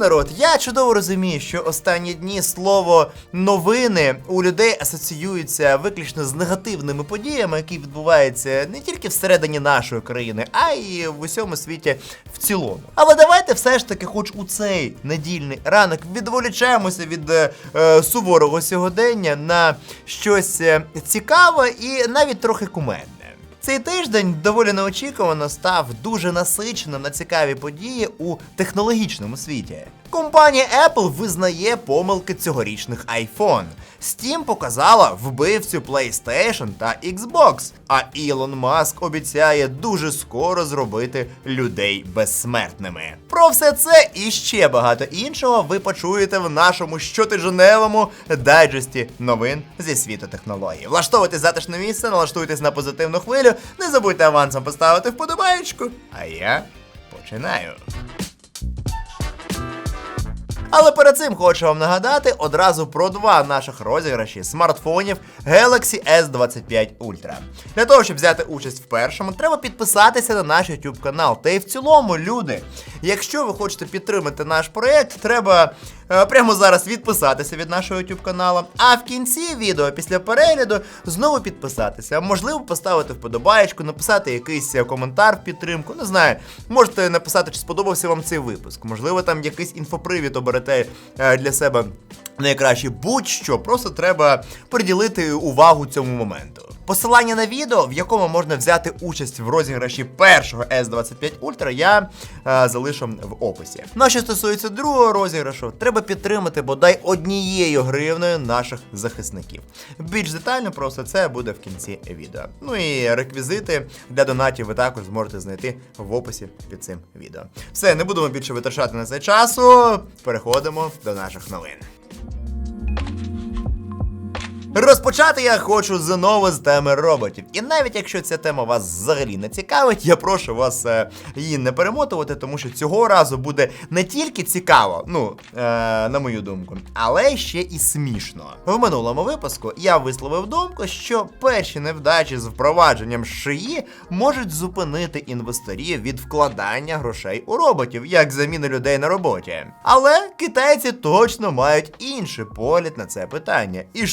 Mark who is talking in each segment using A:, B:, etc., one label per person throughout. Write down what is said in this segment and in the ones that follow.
A: народ, я чудово розумію, що останні дні слово новини у людей асоціюється виключно з негативними подіями, які відбуваються не тільки всередині нашої країни, а й в усьому світі в цілому. Але давайте все ж таки, хоч у цей недільний ранок, відволічаємося від е, е, суворого сьогодення на щось е, цікаве і навіть трохи кумедне. Цей тиждень доволі неочікувано став дуже насиченим на цікаві події у технологічному світі. Компанія Apple визнає помилки цьогорічних iPhone. Steam показала вбивцю PlayStation та Xbox, а Ілон Маск обіцяє дуже скоро зробити людей безсмертними. Про все це і ще багато іншого ви почуєте в нашому щотижневому дайджесті новин зі світу технологій. Влаштовуйтесь в затишне місце, налаштуйтесь на позитивну хвилю, не забудьте авансом поставити вподобаєчку. А я починаю. Але перед цим хочу вам нагадати одразу про два наших розіграші смартфонів Galaxy S25 Ultra. Для того, щоб взяти участь в першому, треба підписатися на наш YouTube канал. Та й в цілому, люди, якщо ви хочете підтримати наш проект, треба е, прямо зараз відписатися від нашого YouTube каналу. А в кінці відео після перегляду знову підписатися. Можливо, поставити вподобаєчку, написати якийсь е, коментар в підтримку. Не знаю, можете написати, чи сподобався вам цей випуск. Можливо, там якийсь інфопривід оберете е, для себе найкраще. Будь-що, просто треба приділити увагу цьому моменту. Посилання на відео, в якому можна взяти участь в розіграші першого S25 Ultra, я е, залишу в описі. Ну а що стосується другого розіграшу, треба підтримати бодай однією гривною наших захисників. Більш детально про все це буде в кінці відео. Ну і реквізити для донатів ви також зможете знайти в описі під цим відео. Все, не будемо більше витрачати на це часу. Переходимо до наших новин. Розпочати я хочу знову з теми роботів. І навіть якщо ця тема вас взагалі не цікавить, я прошу вас е, її не перемотувати, тому що цього разу буде не тільки цікаво, ну е, на мою думку, але ще і смішно. В минулому випуску я висловив думку, що перші невдачі з впровадженням шиї можуть зупинити інвесторів від вкладання грошей у роботів, як заміни людей на роботі. Але китайці точно мають інший погляд на це питання і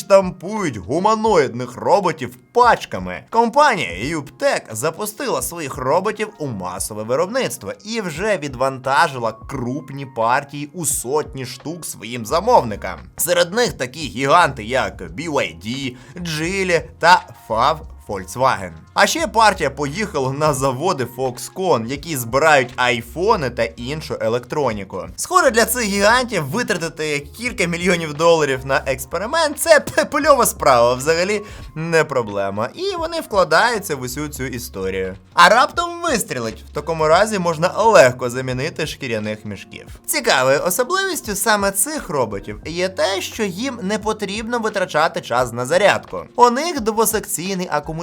A: штампують гуманоїдних роботів пачками. Компанія Юптек запустила своїх роботів у масове виробництво і вже відвантажила крупні партії у сотні штук своїм замовникам. Серед них такі гіганти, як BYD, Geely та FAV Volkswagen. А ще партія поїхала на заводи Foxconn, які збирають айфони та іншу електроніку. Схоже, для цих гігантів витратити кілька мільйонів доларів на експеримент це польова справа, взагалі не проблема. І вони вкладаються в усю цю історію. А раптом вистрілить. В такому разі можна легко замінити шкіряних мішків. Цікавою особливістю саме цих роботів є те, що їм не потрібно витрачати час на зарядку. У них двосекційний акумулятор,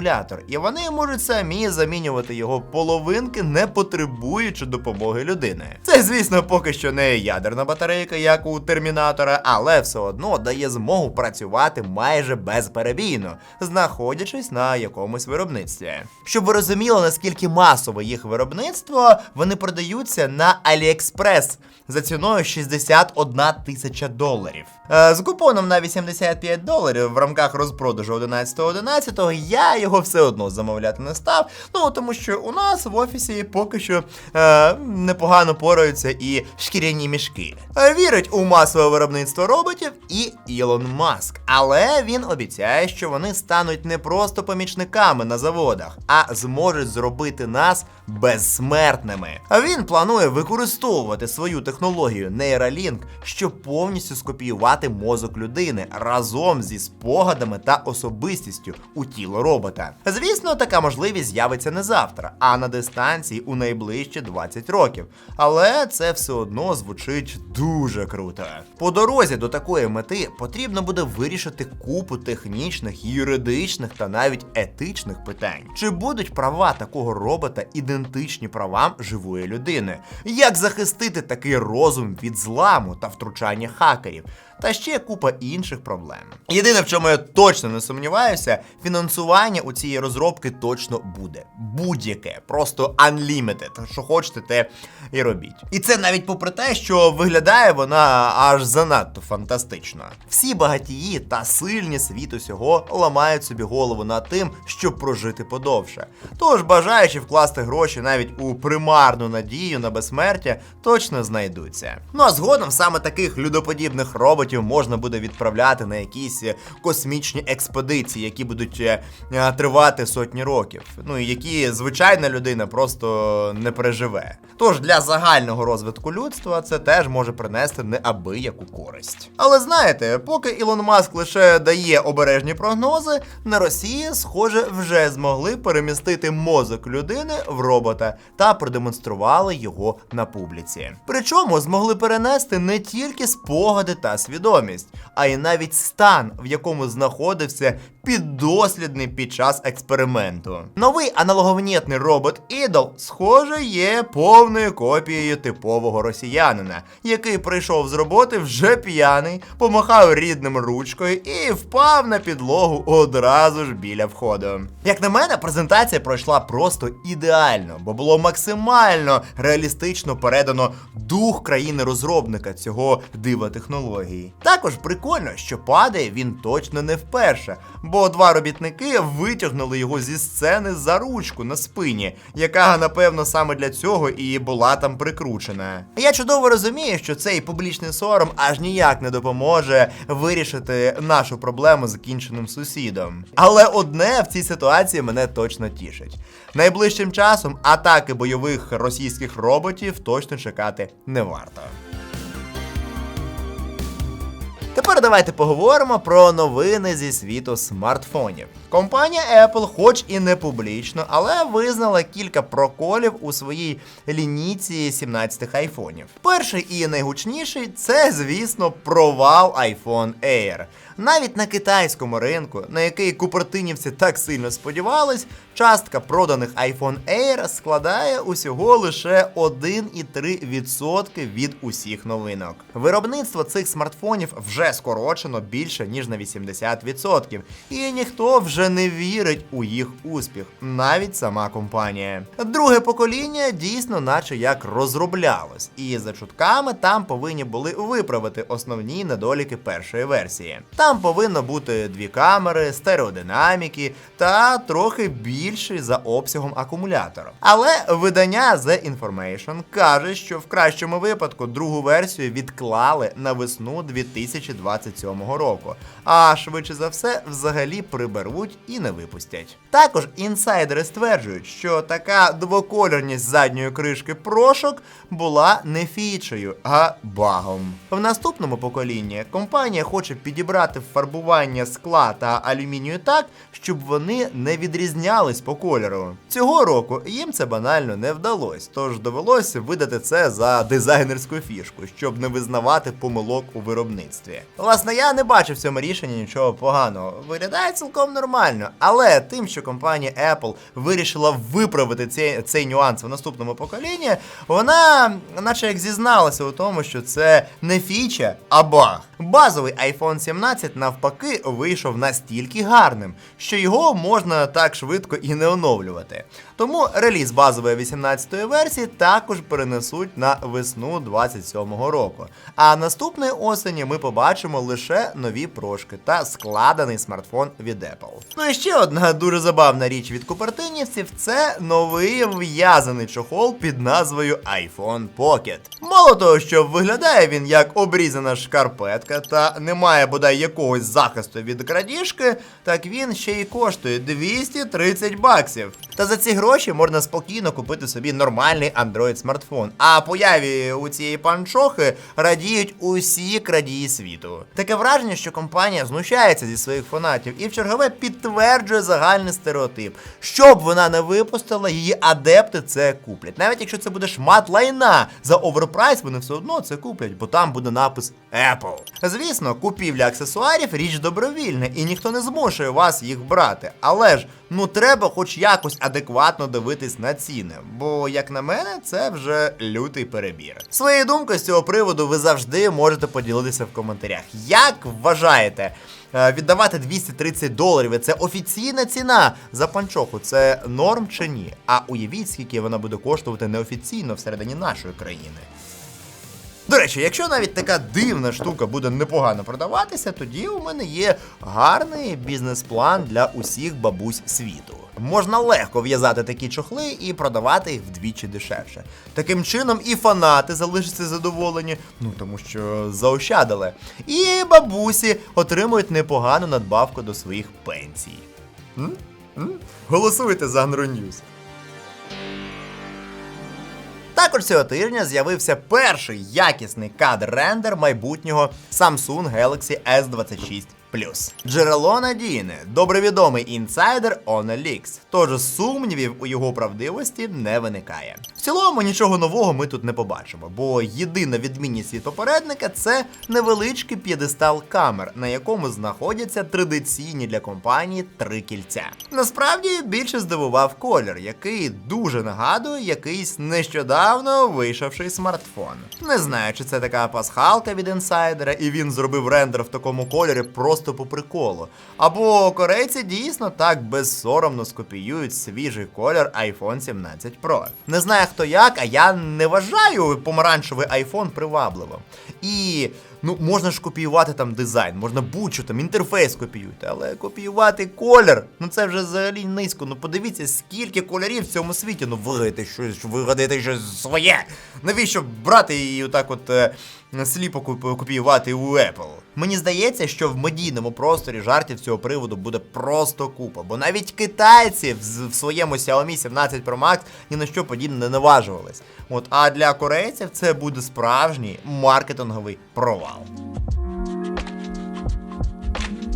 A: і вони можуть самі замінювати його половинки, не потребуючи допомоги людини. Це, звісно, поки що не ядерна батарейка, як у термінатора, але все одно дає змогу працювати майже безперебійно, знаходячись на якомусь виробництві. Щоб ви розуміли, наскільки масове їх виробництво, вони продаються на AliExpress за ціною 61 тисяча доларів. Е, з купоном на 85 доларів в рамках розпродажу 11.11 я його все одно замовляти не став. Ну тому що у нас в офісі поки що е, непогано пораються і шкіряні мішки. Е, Вірить у масове виробництво роботів і Ілон Маск. Але він обіцяє, що вони стануть не просто помічниками на заводах, а зможуть зробити нас безсмертними. Він планує використовувати свою технологію Neuralink, щоб повністю скопіювати мозок людини разом зі спогадами та особистістю у тіло робота. Звісно, така можливість з'явиться не завтра, а на дистанції у найближчі 20 років. Але це все одно звучить дуже круто. По дорозі до такої мети потрібно буде вирішити купу технічних, юридичних та навіть етичних питань. Чи будуть права такого робота ідентичні правам живої людини? Як захистити такий розум від зламу та втручання хакерів. Та ще купа інших проблем. Єдине, в чому я точно не сумніваюся, фінансування у цієї розробки точно буде. Будь-яке, просто unlimited. Що хочете, те і робіть. І це навіть попри те, що виглядає вона аж занадто фантастично. Всі багатії та сильні світу сього ламають собі голову над тим, щоб прожити подовше. Тож, бажаючи вкласти гроші навіть у примарну надію на безсмертя, точно знайдуться. Ну а згодом саме таких людоподібних роботів можна буде відправляти на якісь е, космічні експедиції, які будуть е, е, тривати сотні років. Ну і які звичайна людина просто не переживе. Тож для загального розвитку людства це теж може принести неабияку користь. Але знаєте, поки Ілон Маск лише дає обережні прогнози, на Росії, схоже, вже змогли перемістити мозок людини в робота та продемонстрували його на публіці. Причому змогли перенести не тільки спогади та свідомість, а й навіть стан, в якому знаходився піддослідний під час експерименту. Новий аналоговнітний робот Ідол, схоже, є повною копією типового росіянина, який прийшов з роботи вже п'яний, помахав рідним ручкою і впав на підлогу одразу ж біля входу. Як на мене, презентація пройшла просто ідеально, бо було максимально реалістично передано дух країни-розробника цього дива технології. Також прикольно, що падає він точно не вперше, бо два робітники витягнули його зі сцени за ручку на спині, яка, напевно, саме для цього і була там прикручена. Я чудово розумію, що цей публічний сором аж ніяк не допоможе вирішити нашу проблему з закінченим сусідом. Але одне в цій ситуації мене точно тішить. Найближчим часом атаки бойових російських роботів точно чекати не варто. Тепер давайте поговоримо про новини зі світу смартфонів. Компанія Apple, хоч і не публічно, але визнала кілька проколів у своїй лінійці 17 айфонів. Перший і найгучніший це, звісно, провал iPhone Air. Навіть на китайському ринку, на який купертинівці так сильно сподівались, частка проданих iPhone Air складає усього лише 1,3% від усіх новинок. Виробництво цих смартфонів вже скорочено більше ніж на 80%, і ніхто вже не вірить у їх успіх, навіть сама компанія. Друге покоління дійсно, наче як розроблялось, і за чутками там повинні були виправити основні недоліки першої версії. Там повинно бути дві камери, стереодинаміки та трохи більший за обсягом акумулятора. Але видання The Information каже, що в кращому випадку другу версію відклали на весну 2027 року, а швидше за все взагалі приберуть і не випустять. Також інсайдери стверджують, що така двокольорність задньої кришки прошок була не фічею, а багом. В наступному поколінні компанія хоче підібрати фарбування скла та алюмінію так, щоб вони не відрізнялись по кольору. Цього року їм це банально не вдалося, тож довелося видати це за дизайнерську фішку, щоб не визнавати помилок у виробництві. Власне, я не бачив в цьому рішенні нічого поганого. Виглядає цілком нормально, але тим, що компанія Apple вирішила виправити цей, цей нюанс в наступному поколінні, вона, наче як зізналася у тому, що це не фіча, а баг. Базовий iPhone 17 навпаки вийшов настільки гарним, що його можна так швидко і не оновлювати. Тому реліз базової 18-ї версії також перенесуть на весну 27-го року. А наступної осені ми побачимо лише нові прошки та складений смартфон від Apple. Ну і ще одна дуже забавна річ від купертинівців це новий в'язаний чохол під назвою iPhone Pocket. Мало того, що виглядає він як обрізана шкарпетка та не має бодай якогось захисту від крадіжки, так він ще й коштує 230 баксів. Та за ці гроші можна спокійно купити собі нормальний Android смартфон. А появі у цієї панчохи радіють усі крадії світу. Таке враження, що компанія знущається зі своїх фанатів і в чергове підтверджує загальний стереотип. Щоб вона не випустила, її адепти це куплять. Навіть якщо це буде шмат лайна за оверпрайс, вони все одно це куплять, бо там буде напис Apple. Звісно, купівля аксесуарів річ добровільна, і ніхто не змушує вас їх брати. Але ж ну треба хоч якось адекватно дивитись на ціни. Бо, як на мене, це вже лютий перебір. Своєю думкою з цього приводу ви завжди можете поділитися в коментарях. Як вважаєте? е, Віддавати 230 доларів це офіційна ціна за панчоху. Це норм чи ні? А уявіть, скільки вона буде коштувати неофіційно всередині нашої країни. До речі, якщо навіть така дивна штука буде непогано продаватися, тоді у мене є гарний бізнес-план для усіх бабусь світу. Можна легко в'язати такі чохли і продавати їх вдвічі дешевше. Таким чином і фанати залишаться задоволені, ну тому що заощадили. І бабусі отримують непогану надбавку до своїх пенсій. М? М? Голосуйте за Агроньюз. Також цього тижня з'явився перший якісний кадр-рендер майбутнього Samsung Galaxy S26 Джерело надійне, добре відомий інсайдер OnlyX, тож сумнівів у його правдивості не виникає. В цілому нічого нового ми тут не побачимо, бо єдина відмінність від попередника це невеличкий п'єдестал камер, на якому знаходяться традиційні для компанії три кільця. Насправді більше здивував колір, який дуже нагадує якийсь нещодавно вийшовший смартфон. Не знаю, чи це така пасхалка від інсайдера, і він зробив рендер в такому кольорі просто по приколу. Або корейці дійсно так безсоромно скопіюють свіжий колір iPhone 17 Pro. Не знаю хто як, а я не вважаю помаранчевий iPhone привабливим. І ну можна ж копіювати там дизайн, можна будь-що там інтерфейс копіювати, але копіювати колір, ну це вже взагалі низько. Ну подивіться, скільки кольорів в цьому світі. Ну вигадайте щось, вигадайте щось своє. Навіщо брати і отак от е, сліпо копіювати у Apple? Мені здається, що в медійному просторі жартів цього приводу буде просто купа, бо навіть китайці в своєму Xiaomi 17 Pro Max ні на що подібне не наважувались. От, а для корейців це буде справжній маркетинговий провал.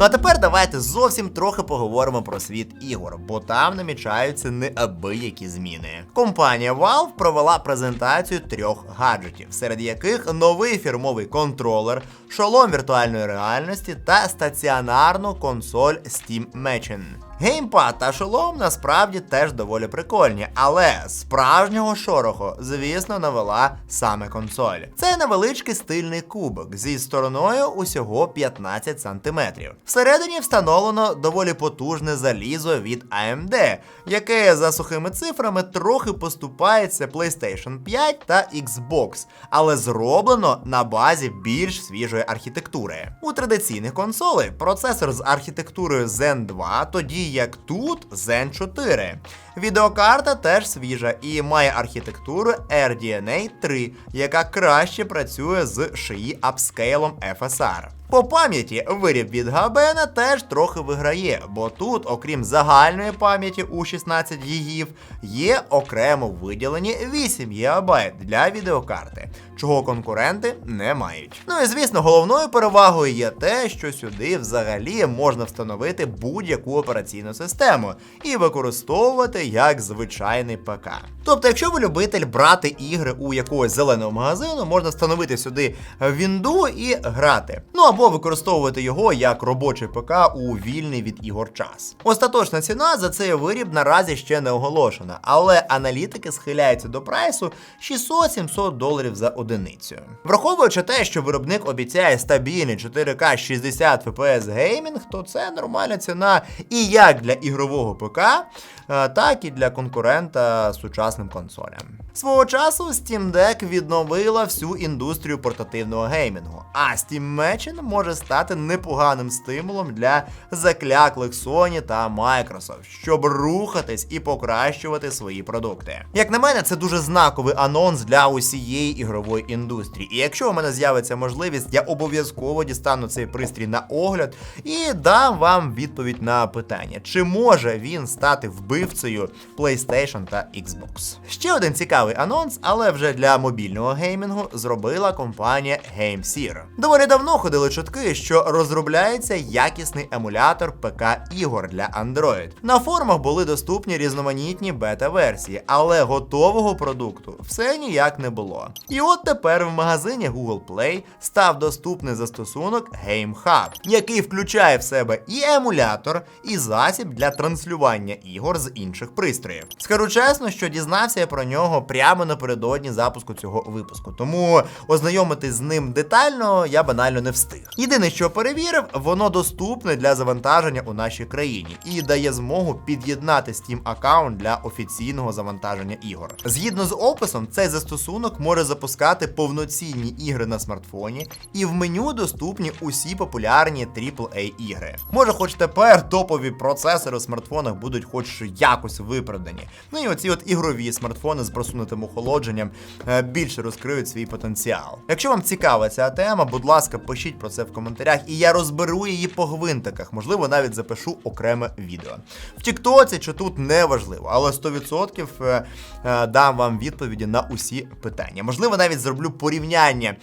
A: Ну а тепер давайте зовсім трохи поговоримо про світ ігор, бо там намічаються неабиякі зміни. Компанія Valve провела презентацію трьох гаджетів, серед яких новий фірмовий контролер, шолом віртуальної реальності та стаціонарну консоль Steam Machine. Геймпад та шолом насправді теж доволі прикольні, але справжнього шороху, звісно, навела саме консоль. Це невеличкий стильний кубок зі стороною усього 15 см. Всередині встановлено доволі потужне залізо від AMD, яке за сухими цифрами трохи поступається PlayStation 5 та Xbox, але зроблено на базі більш свіжої архітектури. У традиційних консолей процесор з архітектурою Zen 2, тоді як тут Zen 4. Відеокарта теж свіжа і має архітектуру RDNA 3, яка краще працює з шиї апскейлом FSR. По пам'яті виріб від Габена теж трохи виграє, бо тут, окрім загальної пам'яті у 16 гігів, є окремо виділені 8 ГБ для відеокарти, чого конкуренти не мають. Ну і звісно, головною перевагою є те, що сюди взагалі можна встановити будь-яку операційну систему і використовувати як звичайний ПК. Тобто, якщо ви любитель брати ігри у якогось зеленого магазину, можна встановити сюди Вінду і грати. Ну або використовувати його як робочий ПК у вільний від ігор час. Остаточна ціна за цей виріб наразі ще не оголошена, але аналітики схиляються до прайсу 600-700 доларів за одиницю. Враховуючи те, що виробник обіцяє стабільний 4К 60 FPS геймінг, то це нормальна ціна і як для ігрового ПК, е, так і для конкурента сучасним консолям. Свого часу Steam Deck відновила всю індустрію портативного геймінгу, а Steam Machine може стати непоганим стимулом для закляклих Sony та Microsoft, щоб рухатись і покращувати свої продукти. Як на мене, це дуже знаковий анонс для усієї ігрової індустрії. І якщо у мене з'явиться можливість, я обов'язково дістану цей пристрій на огляд і дам вам відповідь на питання, чи може він стати вбивцею PlayStation та Xbox. Ще один цікавий невдалий анонс, але вже для мобільного геймінгу зробила компанія GameSeer. Доволі давно ходили чутки, що розробляється якісний емулятор ПК ігор для Android. На форумах були доступні різноманітні бета-версії, але готового продукту все ніяк не було. І от тепер в магазині Google Play став доступний застосунок Game Hub, який включає в себе і емулятор, і засіб для транслювання ігор з інших пристроїв. Скажу чесно, що дізнався я про нього прямо напередодні запуску цього випуску, тому ознайомитись з ним детально я банально не встиг. Єдине, що перевірив, воно доступне для завантаження у нашій країні і дає змогу під'єднати Steam аккаунт для офіційного завантаження ігор. Згідно з описом, цей застосунок може запускати повноцінні ігри на смартфоні, і в меню доступні усі популярні AAA ігри. Може, хоч тепер топові процесори у смартфонах будуть хоч якось виправдані. Ну і оці от ігрові смартфони з просунутим охолодженням е, більше розкриють свій потенціал. Якщо вам цікава ця тема, будь ласка, пишіть про це в коментарях, і я розберу її по гвинтиках. Можливо, навіть запишу окреме відео. В Тіктоці чи тут не важливо, але 100% е, е, дам вам відповіді на усі питання. Можливо, навіть зроблю порівняння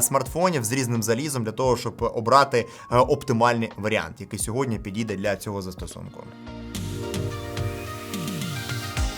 A: смартфонів з різним залізом для того, щоб обрати оптимальний варіант, який сьогодні підійде для цього застосунку.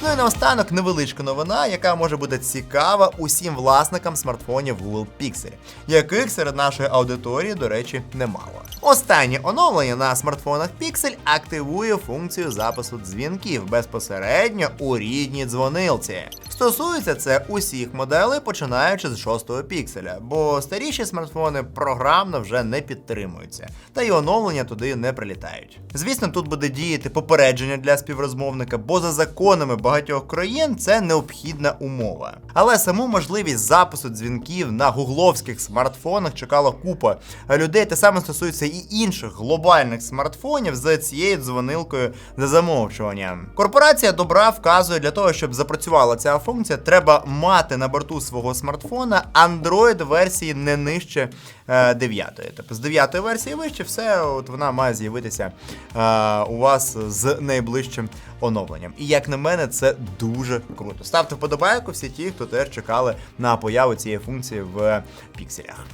A: Ну і наостанок невеличка новина, яка може бути цікава усім власникам смартфонів Google Pixel, яких серед нашої аудиторії, до речі, немало. Останнє оновлення на смартфонах Pixel активує функцію запису дзвінків безпосередньо у рідній дзвонилці. Стосується це усіх моделей, починаючи з 6-го пікселя, бо старіші смартфони програмно вже не підтримуються, та й оновлення туди не прилітають. Звісно, тут буде діяти попередження для співрозмовника, бо за законами багатьох країн це необхідна умова. Але саму можливість запису дзвінків на гугловських смартфонах чекала купа людей. Те саме стосується і інших глобальних смартфонів з цією дзвонилкою за замовчуванням. Корпорація добра вказує для того, щоб запрацювала ця функція, треба мати на борту свого смартфона Android версії не нижче е, 9. Тобто з 9 версії вище, все от вона має з'явитися е, у вас з найближчим оновленням. І як на мене, це дуже круто. Ставте вподобайку всі ті, хто теж чекали на появу цієї функції в пікселях.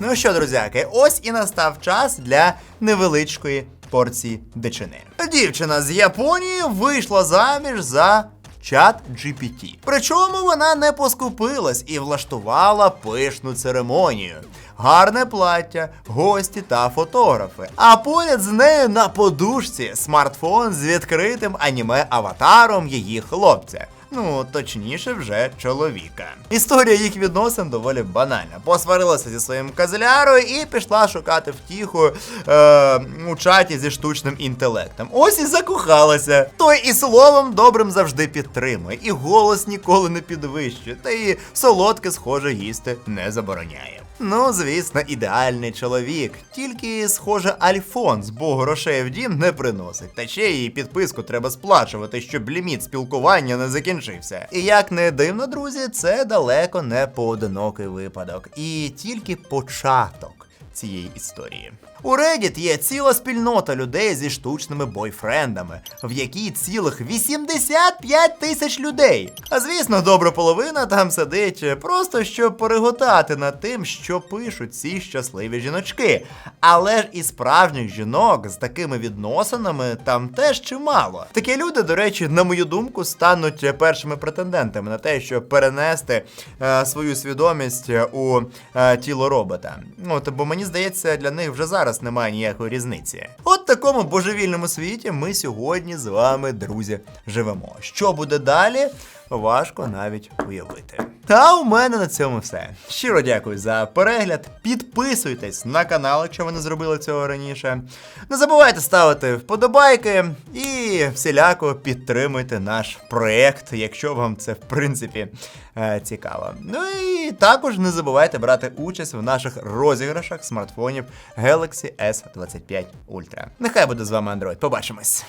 A: Ну що, друзяки, ось і настав час для невеличкої порції дичини. Дівчина з Японії вийшла заміж за. Чат GPT. Причому вона не поскупилась і влаштувала пишну церемонію. Гарне плаття, гості та фотографи. А поряд з нею на подушці смартфон з відкритим аніме-аватаром її хлопця. Ну, точніше, вже чоловіка. Історія їх відносин доволі банальна. Посварилася зі своїм козлярою і пішла шукати втіху е, у чаті зі штучним інтелектом. Ось і закохалася. Той і словом добрим завжди підтримує, і голос ніколи не підвищує, та і солодке, схоже, їсти не забороняє. Ну, звісно, ідеальний чоловік. Тільки, схоже, Альфонс, бо грошей в дім не приносить. Та ще її підписку треба сплачувати, щоб ліміт спілкування не закінчився. І як не дивно, друзі, це далеко не поодинокий випадок. І тільки початок цієї історії. У Reddit є ціла спільнота людей зі штучними бойфрендами, в якій цілих 85 тисяч людей. А звісно, добра половина там сидить просто щоб переготати над тим, що пишуть ці щасливі жіночки. Але ж і справжніх жінок з такими відносинами там теж чимало. Такі люди, до речі, на мою думку, стануть першими претендентами на те, щоб перенести е, свою свідомість у е, тіло робота. От, бо мені здається, для них вже зараз немає ніякої різниці. От такому божевільному світі ми сьогодні з вами, друзі, живемо. Що буде далі? Важко навіть уявити. Та у мене на цьому все. Щиро дякую за перегляд. Підписуйтесь на канал, якщо ви не зробили цього раніше. Не забувайте ставити вподобайки і всіляко підтримуйте наш проект, якщо вам це в принципі е, цікаво. Ну і також не забувайте брати участь в наших розіграшах смартфонів Galaxy S25 Ultra. Нехай буде з вами Android. Побачимось!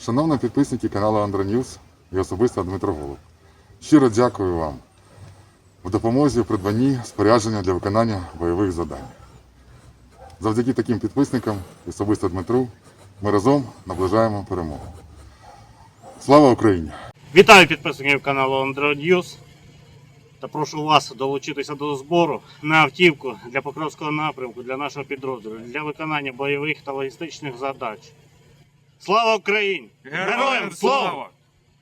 B: Шановні підписники каналу Андро Ньюс і особисто Дмитро Голуб. Щиро дякую вам в допомозі в придбанні спорядження для виконання бойових завдань. Завдяки таким підписникам і особисто Дмитру ми разом наближаємо перемогу. Слава Україні!
C: Вітаю підписників каналу Android News та прошу вас долучитися до збору на автівку для Покровського напрямку для нашого підрозділу для виконання бойових та логістичних задач. Слава Україні!
D: Героям слава!